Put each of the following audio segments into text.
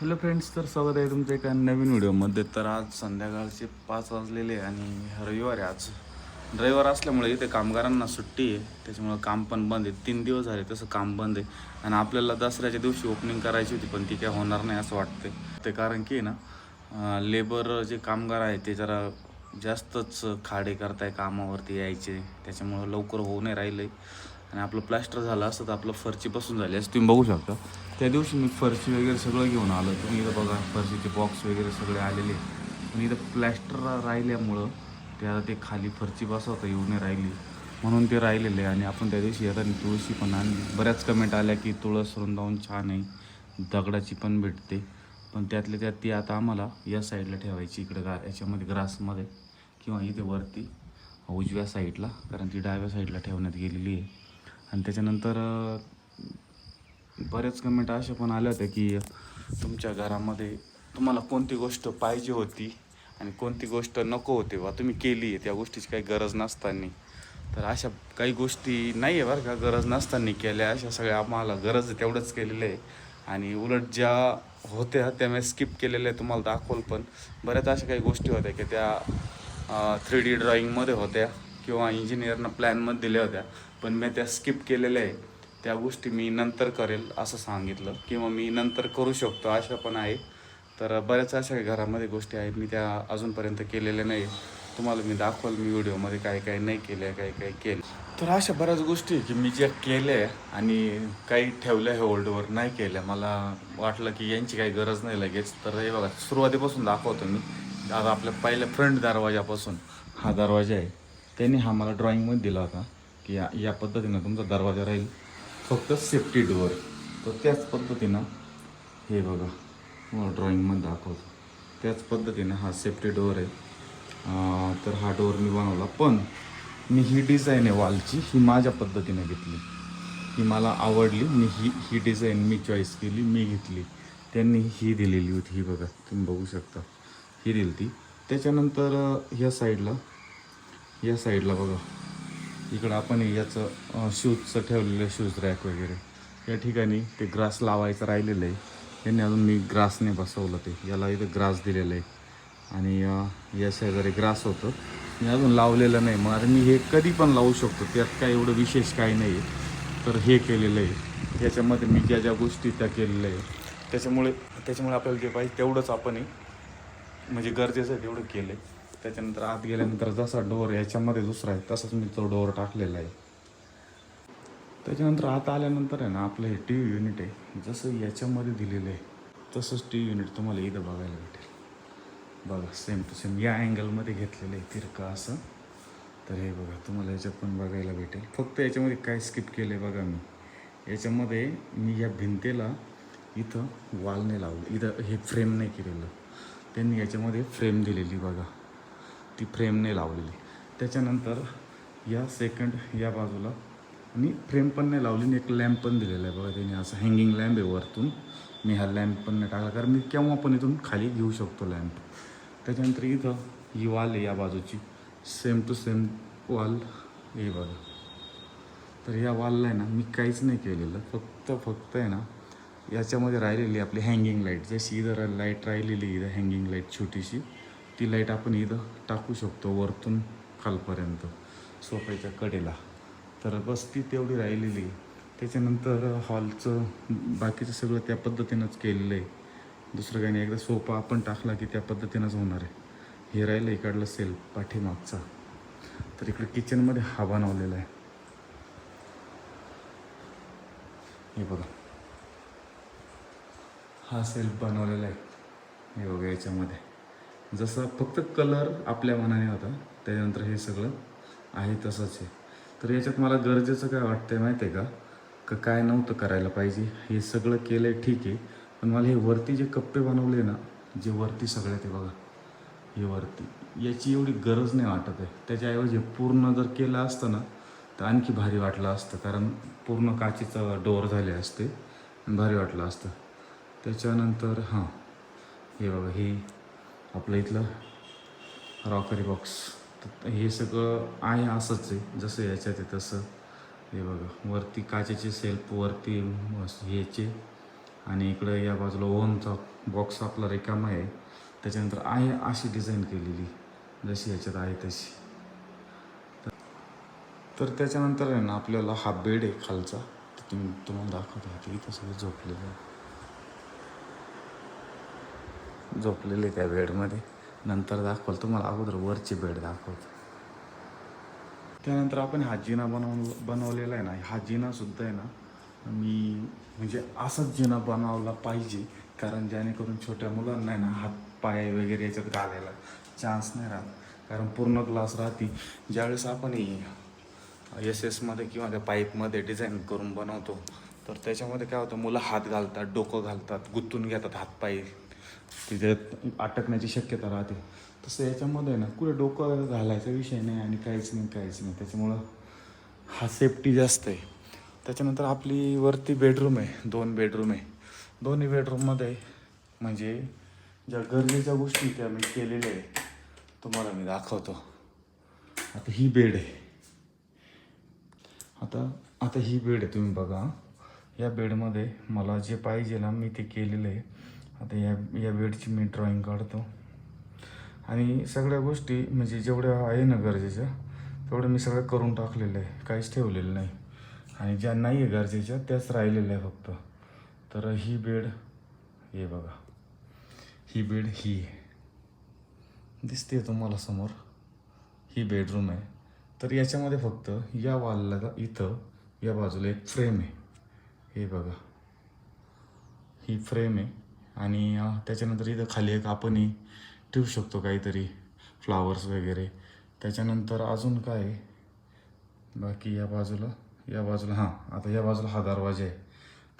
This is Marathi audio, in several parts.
हॅलो फ्रेंड्स तर स्वागत आहे तुमच्या एका नवीन व्हिडिओमध्ये. तर आज संध्याकाळचे पाच वाजलेले आहे आणि रविवार आहे आज. ड्रायव्हर असल्यामुळे इथे कामगारांना सुट्टी आहे. त्याच्यामुळं काम पण बंद आहे. तीन दिवस झाले तसं काम बंद आहे. आणि आपल्याला दसऱ्याच्या दिवशी ओपनिंग करायची होती पण ती काय होणार नाही असं वाटते ते कारण की ना लेबर जे कामगार आहे ते जरा जास्तच खाडे करताय कामावरती यायचे. त्याच्यामुळं लवकर होऊ नाही राहिले आणि आपलं प्लास्टर झालं असतं तर आपलं फरची बसून झाली असं तुम्ही बघू शकता. त्या दिवशी मी फरशी वगैरे सगळं घेऊन आलो तुम्ही इथं बघा फरशीचे बॉक्स वगैरे सगळे आलेले. पण इथं प्लॅस्टर राहिल्यामुळं ते आता ते खाली फरची बसवता येऊ नाही राहिली. म्हणून ते राहिलेले आहे आणि आपण त्या दिवशी येताना तुळशी पण आणली. बऱ्याच कमेंट आल्या की तुळस रुंदावून छान आहे. दगडाची पण भेटते. पण त्यातल्या त्यात ती आता आम्हाला या साईडला ठेवायची इकडे गा याच्यामध्ये ग्रासमध्ये किंवा इथे वरती उजव्या साईडला कारण ती डाव्या साईडला ठेवण्यात गेलेली आहे. आणि त्याच्यानंतर बरेच कमेंट अशा पण आल्या होत्या की तुमच्या घरामध्ये तुम्हाला कोणती गोष्ट पाहिजे होती आणि कोणती गोष्ट नको होती बा तुम्ही केली आहे त्या गोष्टीची काही गरज नसताना. तर अशा काही गोष्टी नाही आहे बरं का गरज नसताना केल्या अशा सगळ्या आम्हाला गरज तेवढंच केलेलं आहे. आणि उलट ज्या होत्या त्या मी स्किप केलेल्या आहे तुम्हाला दाखवल पण. बऱ्याच अशा काही गोष्टी होत्या की त्या थ्री डी ड्रॉईंगमध्ये होत्या. किंवा इंजिनियरनं प्लॅनमध्ये दिल्या होत्या. पण मी त्या स्किप केलेल्या आहे त्या गोष्टी मी नंतर करेल असं सांगितलं किंवा मी नंतर करू शकतो अशा पण आहे तर बऱ्याच अशा घरामध्ये गोष्टी आहेत. मी त्या अजूनपर्यंत केलेल्या नाही तुम्हाला मी दाखवल मी व्हिडिओमध्ये काय काय नाही केल्या काय काय केलं. तर अशा बऱ्याच गोष्टी आहे की मी ज्या केल्या आणि काही ठेवल्या आहे होल्डवर नाही केल्या. मला वाटलं की यांची काही गरज नाही लगेच. तर हे बघा सुरुवातीपासून दाखवतो मी. आता आपल्या पहिल्या फ्रंट दरवाजापासून हा दरवाजा आहे. त्यांनी हा मला ड्रॉइंगमध्ये दिला होता की या या पद्धतीनं तुमचा दरवाजा राहील फक्त सेफ्टी डोअर तर त्याच पद्धतीनं हे बघा तुम्हाला ड्रॉइंगमध्ये दाखवतो. त्याच पद्धतीनं हा सेफ्टी डोअर आहे. तर हा डोअर मी बनवला. पण मी ही डिझाईन आहे वॉलची ही माझ्या पद्धतीने घेतली. ही मला आवडली मी ही ही डिझाईन मी चॉईस केली मी घेतली. त्यांनी ही दिलेली होती ही बघा तुम्ही बघू शकता. ही दिली ती त्याच्यानंतर ह्या साईडला या साईडला बघा. इकडं आपण याचं शूजचं ठेवलेलं शूज रॅक वगैरे. या ठिकाणी ते ग्रास लावायचं राहिलेलं आहे. त्यांनी अजून मी ग्रासने बसवलं ते. याला इथं ग्रास दिलेलं आहे. आणि या शेजारी ग्रास होतं. मी अजून लावलेलं नाही. मग आता मी हे कधी पण लावू शकतो. त्यात काय एवढं विशेष काही नाही आहे तर हे केलेलं आहे. याच्यामध्ये मी ज्या ज्या गोष्टी त्या केलेल्या आहे त्याच्यामुळे त्याच्यामुळे आपल्याला जे पाहिजे तेवढंच आपण म्हणजे गरजेचं आहे तेवढं केलं आहे त्याच्यानंतर आत गेल्यानंतर जसा डोअर याच्यामध्ये दुसरा आहे तसाच मी तो डोअर टाकलेला आहे. त्याच्यानंतर आत आल्यानंतर आहे ना आपलं हे टी व्ही युनिट आहे जसं याच्यामध्ये दिलेलं आहे तसंच टी व्ही युनिट तुम्हाला इथं बघायला भेटेल. बघा सेम टू सेम या अँगलमध्ये घेतलेलं आहे तिरका असं. तर हे बघा तुम्हाला याच्यात पण बघायला भेटेल. फक्त याच्यामध्ये काय स्किप केलं आहे बघा मी. याच्यामध्ये मी या भिंतेला इथं वाल नाही लावलं. इथं हे फ्रेम नाही केलेलं. त्यांनी याच्यामध्ये फ्रेम दिलेली बघा. ती फ्रेमने लावलेली. त्याच्यानंतर या सेकंड या बाजूला आणि फ्रेम पण नाही लावली आणि एक लॅम्प पण दिलेला आहे बघा त्यांनी. असं हँगिंग लॅम्प आहे वरतून. मी हा लॅम्प पण नाही टाकला कारण मी केव्हा पण इथून खाली घेऊ शकतो लॅम्प त्याच्यानंतर इथं ही वाल आहे या बाजूची. सेम टू सेम वाल हे बघा. तर या वालला आहे ना मी काहीच नाही केलेलं. फक्त फक्त आहे ना याच्यामध्ये राहिलेली आपली हँगिंग लाइट जशी इथं लाइट राहिलेली इथं हँगिंग लाइट छोटीशी. ती लाइट आपण इथं टाकू शकतो वरतून खालपर्यंत सोफ्याच्या कडेला. तर बस ती तेवढी राहिलेली. आहे. त्याच्यानंतर हॉलचं बाकीचं सगळं त्या पद्धतीनंच केलेलं आहे. दुसरं काही नाही एकदा सोफा आपण टाकला की त्या पद्धतीनंच होणार आहे. हे राहिलं इकडलं सेल पाठीमागचा. तर इकडे किचनमध्ये हा बनवलेला आहे. हे बघा. हा सेल्फ बनवलेला आहे. हे बघा याच्यामध्ये. जसं फक्त कलर आपल्या मनाने होता त्याच्यानंतर हे सगळं आहे तसंच आहे. तर याच्यात मला गरजेचं काय वाटतंय माहिती आहे का? का काय नव्हतं करायला पाहिजे हे सगळं केलं आहे ठीक आहे पण मला हे वरती जे कप्पे बनवले ना जे वरती सगळे ते बघा हे वरती याची एवढी गरज नाही वाटत आहे. त्याच्याऐवजी पूर्ण जर केलं असतं ना तर आणखी भारी वाटलं असतं कारण पूर्ण काचेचं डोअर झाले असते भारी वाटलं असतं. त्याच्यानंतर हां हे बघा हे आपलं इथलं रॉकरी बॉक्स तर हे सगळं आहे असंच आहे. जसं याच्यात आहे तसं. हे बघा वरती काचेचे सेल्फ वरती ह्याचे. आणि इकडं या बाजूला ओनचा बॉक्स आपला रिकामा आहे. त्याच्यानंतर आहे अशी डिझाईन केलेली. जशी याच्यात आहे तशी. तर त्याच्यानंतर आहे ना आपल्याला हा बेड आहे खालचा. तर तुम्ही तुम्हाला दाखवतो. आता इथं सगळं झोपलेलं आहे. झोपलेले त्या बेडमध्ये. नंतर दाखवलं तुम्हाला अगोदर वरची बेड दाखवतो. त्यानंतर आपण हा जिना बनव बनवलेला आहे ना हा जिना सुद्धा आहे ना मी म्हणजे असाच जिना बनवला पाहिजे कारण जेणेकरून छोट्या मुलांना आहे ना हात पाय वगैरे याच्यात घालायला चान्स नाही राहत. कारण पूर्ण ग्लास राहते. ज्यावेळेस आपण एस एसमध्ये किंवा त्या पाईपमध्ये डिझाईन करून बनवतो तर त्याच्यामध्ये काय होतं मुलं हात घालतात डोकं घालतात गुंतून घेतात हातपाय तिच्यात अटकण्याची शक्यता राहते. तसं याच्यामध्ये ना कुठे डोकं घालायचा विषय नाही आणि काहीच नाही काहीच नाही. त्याच्यामुळं हा सेफ्टी जास्त आहे. त्याच्यानंतर आपली वरती बेडरूम आहे दोन बेडरूम आहे. दोन्ही बेडरूममध्ये म्हणजे ज्या गरजेच्या गोष्टी त्या मी केलेल्या आहे तुम्हाला मी दाखवतो. आता ही बेड आहे. आता आता ही बेड आहे तुम्ही बघा. या बेडमध्ये मला जे पाहिजे ना मी ते केलेलं आहे. आता या या बेडची मी ड्रॉइंग काढतो. आणि सगळ्या गोष्टी म्हणजे जेवढ्या आहे ना गरजेच्या तेवढं मी सगळं करून टाकलेलं आहे. काहीच ठेवलेलं नाही. आणि ज्या नाही आहे गरजेच्या त्याच राहिलेल्या आहे फक्त. तर ही बेड हे बघा. ही बेड ही आहे. दिसते तुम्हाला समोर? ही बेडरूम आहे. तर याच्यामध्ये फक्त या वालला इथं या बाजूला एक फ्रेम आहे. हे बघा. ही फ्रेम आहे. आणि त्याच्यानंतर इथं खाली एक आपणही ठेवू शकतो काहीतरी फ्लावर्स वगैरे. त्याच्यानंतर अजून काय? आहे बाकी या बाजूला या बाजूला हां आता या बाजूला हा दरवाजा आहे.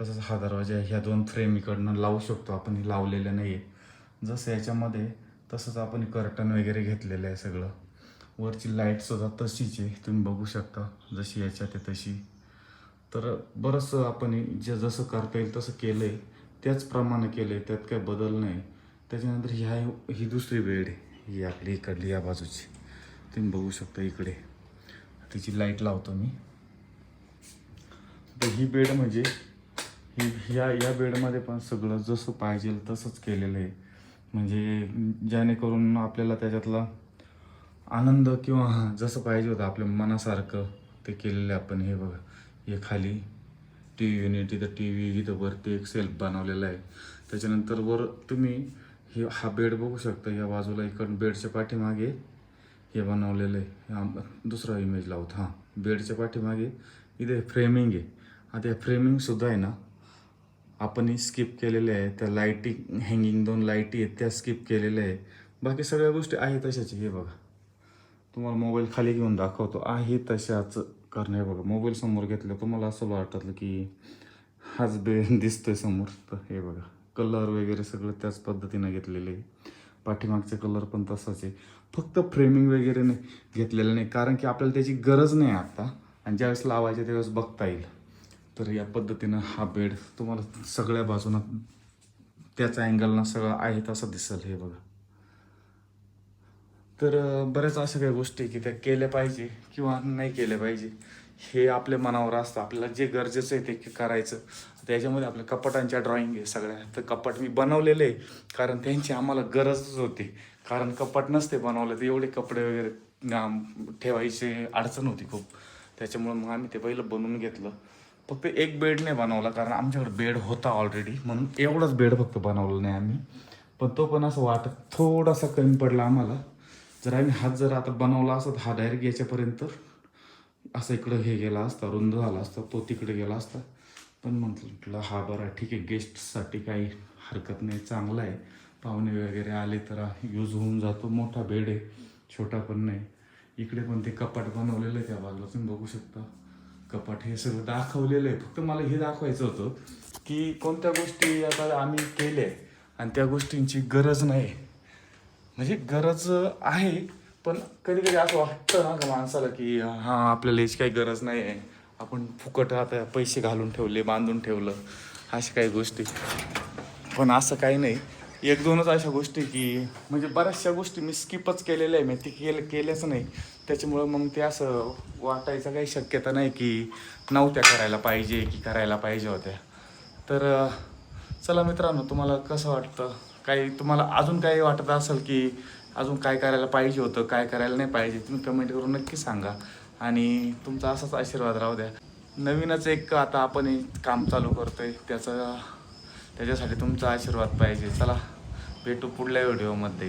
तसंच हा दरवाजा आहे. ह्या दोन फ्रेम इकडनं लावू शकतो आपण. हे लावलेलं नाही आहे जसं याच्यामध्ये तसंच आपण कर्टन वगैरे घेतलेलं आहे सगळं. वरची लाईटसुद्धा तशीच आहे. तुम्ही बघू शकता जशी याच्यात आहे तशी. तर बरंचसं आपण जे जसं करता येईल तसं केलं आहे त्याचप्रमाणे केलं आहे त्यात काही बदल नाही. त्याच्यानंतर ह्या ही दुसरी बेड आहे ही आपली इकडली या बाजूची. तुम्ही बघू शकता इकडे. तिची लाइट लावतो मी. तर ही बेड म्हणजे ही ह्या या बेडमध्ये पण सगळं जसं पाहिजे तसंच केलेलं आहे. म्हणजे जेणेकरून आपल्याला त्याच्यातला आनंद किंवा जसं पाहिजे होतं आपल्या मनासारखं ते केलेलं आहे आपण. हे बघा हे खाली टी व्ही युनिट इथं टी व्ही इथं वरती एक सेल्फ बनवलेला आहे. त्याच्यानंतर वर तुम्ही हे हा बेड बघू शकता या बाजूला इकडं बेडच्या पाठीमागे हे बनवलेलं आहे. दुसरा इमेज लावतो. हां बेडच्या पाठीमागे इथे फ्रेमिंग आहे. आता फ्रेमिंगसुद्धा आहे ना आपण स्किप केलेले आहे. त्या लाईटिंग हँगिंग दोन लाईटी आहेत त्या स्किप केलेल्या आहे. बाकी सगळ्या गोष्टी आहे तशाच हे बघा. तुम्हाला मोबाईल खाली घेऊन दाखवतो. आहे तशाच. करणे बघा मोबाईल समोर घेतलं मला असं वाटलं की हाच बे दिसतोय समोर. तर हे बघा कलर वगैरे सगळं त्याच पद्धतीनं घेतलेले आहे. पाठीमागचे कलर पण तसाच आहे. फक्त फ्रेमिंग वगैरे नाही घेतलेलं नाही. कारण की आपल्याला त्याची गरज नाही आता. आणि ज्यावेळेस लावायचे त्यावेळेस बघता येईल. तर या पद्धतीनं हा बेड तुम्हाला सगळ्या बाजूनं त्याच अँगलनं सगळं आहे तसं दिसेल हे बघा. तर बऱ्याच अशा काही गोष्टी की त्या केल्या पाहिजे किंवा नाही केल्या पाहिजे. हे आपल्या मनावर असतं. आपल्याला जे गरजेचं आहे ते करायचं. त्याच्यामध्ये आपल्या कपाटांच्या ड्रॉइंग आहे सगळ्या. तर कपाट मी बनवलेले आहे कारण त्यांची आम्हाला गरजच होती. कारण कपाट नसते बनवलं तर एवढे कपडे वगैरे ठेवायचे ठेवायची अडचण होती खूप. त्याच्यामुळे मग आम्ही ते पहिलं बनवून घेतलं. फक्त एक बेड नाही बनवला कारण आमच्याकडे बेड होता ऑलरेडी म्हणून एवढाच बेड फक्त बनवला नाही आम्ही. पण तो पण असं वाटत थोडासा कमी पडला आम्हाला. जर आम्ही हात जर आता बनवला असता हा डायरेक्ट याच्यापर्यंत असं इकडं हे गेला असता रुंद झाला असता तो तिकडे गेला असता. पण म्हटलं हा बरा ठीक आहे गेस्टसाठी काही हरकत नाही चांगला आहे. पाहुणे वगैरे आले तर यूज होऊन जातो. मोठा बेड आहे छोटा पण नाही. इकडे पण ते कपाट बनवलेलं आहे त्या बाजूला. तुम्ही बघू शकता. कपाट हे सगळं दाखवलेलं आहे. फक्त मला हे दाखवायचं होतं की कोणत्या गोष्टी आता आम्ही केल्या आणि त्या गोष्टींची गरज नाही. म्हणजे गरज आहे पण कधी कधी असं वाटतं ना का माणसाला की हां आपल्याला याची काही गरज नाही आहे आपण फुकट आता पैसे घालून ठेवले बांधून ठेवलं अशा काही गोष्टी. पण असं काही नाही. एक दोनच अशा गोष्टी की म्हणजे बऱ्याचशा गोष्टी मी स्किपच केलेल्या आहे. मी ते केलं केल्याच नाही. त्याच्यामुळं मग ते असं वाटायचं काही शक्यता नाही की नव्हत्या करायला पाहिजे की करायला पाहिजे होत्या. तर चला मित्रांनो तुम्हाला कसं वाटतं? काही तुम्हाला अजून काही वाटत असेल की अजून काय करायला पाहिजे होतं काय करायला नाही पाहिजे तुम्ही कमेंट करून नक्की सांगा. आणि तुमचा असाच आशीर्वाद राहू द्या. नवीनच एक आता आपण काम चालू करतोय त्याचा त्याच्यासाठी तुमचा आशीर्वाद पाहिजे. चला भेटू पुढल्या व्हिडिओमध्ये